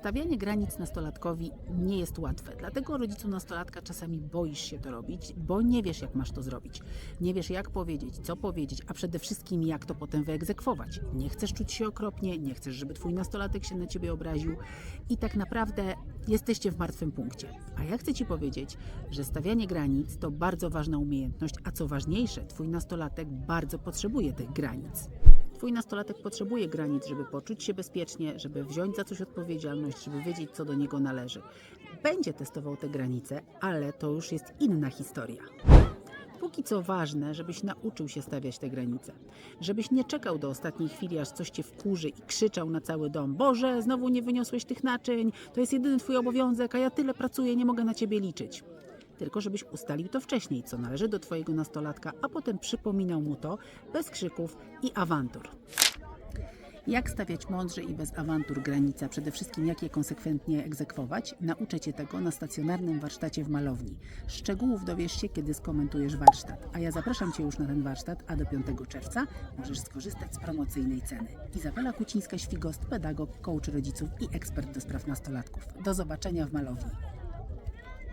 Stawianie granic nastolatkowi nie jest łatwe, dlatego rodzicu nastolatka czasami boisz się to robić, bo nie wiesz, jak masz to zrobić. Nie wiesz, jak powiedzieć, co powiedzieć, a przede wszystkim, jak to potem wyegzekwować. Nie chcesz czuć się okropnie, nie chcesz, żeby twój nastolatek się na ciebie obraził i tak naprawdę jesteście w martwym punkcie. A ja chcę ci powiedzieć, że stawianie granic to bardzo ważna umiejętność, a co ważniejsze, twój nastolatek bardzo potrzebuje tych granic. Twój nastolatek potrzebuje granic, żeby poczuć się bezpiecznie, żeby wziąć za coś odpowiedzialność, żeby wiedzieć, co do niego należy. Będzie testował te granice, ale to już jest inna historia. Póki co ważne, żebyś nauczył się stawiać te granice. Żebyś nie czekał do ostatniej chwili, aż coś cię wkurzy i krzyczał na cały dom: Boże, znowu nie wyniosłeś tych naczyń, to jest jedyny twój obowiązek, a ja tyle pracuję, nie mogę na ciebie liczyć. Tylko żebyś ustalił to wcześniej, co należy do twojego nastolatka, a potem przypominał mu to bez krzyków i awantur. Jak stawiać mądrze i bez awantur granice, przede wszystkim jak je konsekwentnie egzekwować, nauczę Cię tego na stacjonarnym warsztacie w malowni. Szczegółów dowiesz się, kiedy skomentujesz warsztat, a ja zapraszam Cię już na ten warsztat, a do 5 czerwca możesz skorzystać z promocyjnej ceny. Izabela Kucińska-Świgost, pedagog, coach rodziców i ekspert do spraw nastolatków. Do zobaczenia w malowni.